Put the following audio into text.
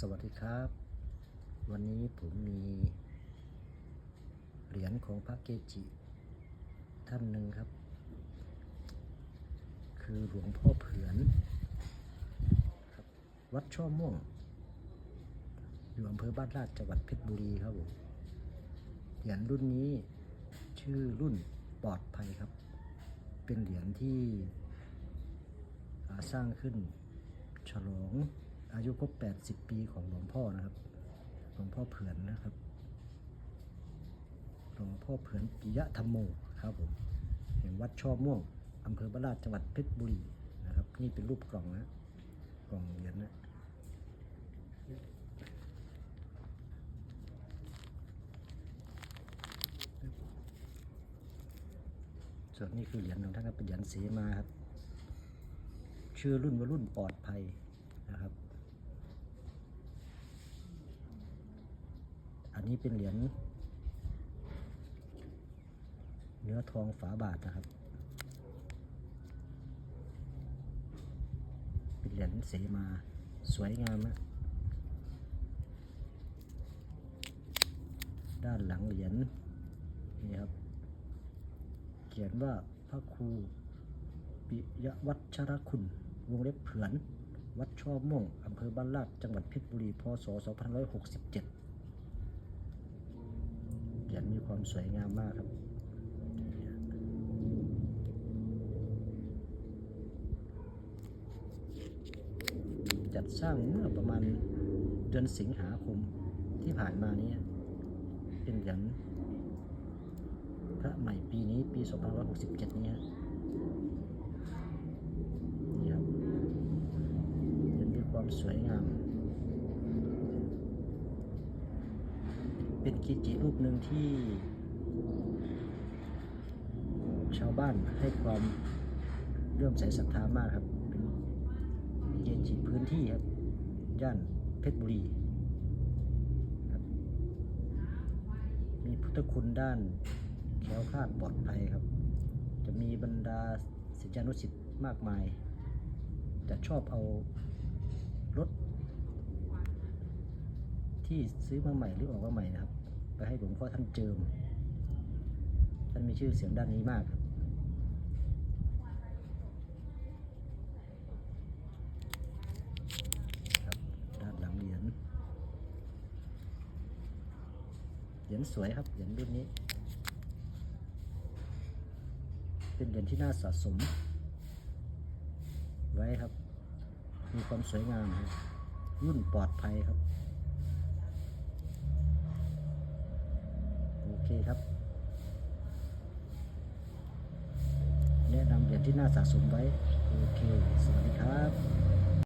สวัสดีครับ วันนี้ผมมีเหรียญของพระเกจิ ท่านหนึ่งครับ คือหลวงพ่อเผือนครับวัดช่อม่วง อยู่อำเภอบ้านลาดจังหวัดเพชรบุรีครับผมเหรียญรุ่นนี้ชื่อรุ่นปลอดภัยครับ เป็นเหรียญที่สร้างขึ้นฉลอง อายุครบ 80 ปีของหลวงพ่อนะครับ หลวงพ่อเผือนนะครับ หลวงพ่อเผือนปิยะธรรมโมครับผมแห่งวัดช่อม่วงอำเภอบ้านลาดจังหวัดเพชรบุรีนะครับ นี่เป็นรูปกล่องนะกล่องเหรียญนะส่วนนี้คือเหรียญของท่านครับเป็นเหรียญเสมาครับ ชื่อรุ่นว่ารุ่นปลอดภัยนะครับ นนี้เป็นเหรียญเนื้อทองฝาบาทนะครับ เป็นเหรียญเสมาสวยงามนะด้านหลังเหรียญนี่ครับ เขียนว่าพระครูปิยวัชรคุณ วงเล็บเผือน วัดช่อม่วงอำเภอบ้านลาดจังหวัดเพชรบุรี พศ 2567เหรี ยญมีความสวยงามมากครับจัดสร้างเมื่อประมาณเดือนสิงหาคมที่ผ่านมานี้เป็นอย่างพระใหม่ปีนี้ปี 2567 นี้ครับยังมีความสวยงาม เป็นกิจิรูปหนึ่งที่ ชาวบ้านให้ความเรื่อมใส่ศรัทธามากครับเป็นเกจิพื้นที่ครับย่านเพชรบุรีครับมีพุทธคุณด้านแคล้วคลาดปลอดภัยครับ จะมีบรรดาศิษยานุศิษย์มากมาย จะชอบเอารถ ที่ซื้อมาใหม่หรือออกมาใหม่นะครับ ไปให้หลวงพ่อท่านเจิม ท่านมีชื่อเสียงด้านนี้มากครับด้านหลังเหรียญเหรียญสวยครับเหรียญรุ่นนี้ เป็นเหรียญที่น่าสะสม ไว้ครับ มีความสวยงามครับรุ่นปลอดภัยครับ โอเคครับ แนะนำเหรียญที่น่าสะสมไว้โอเค สวัสดีครับ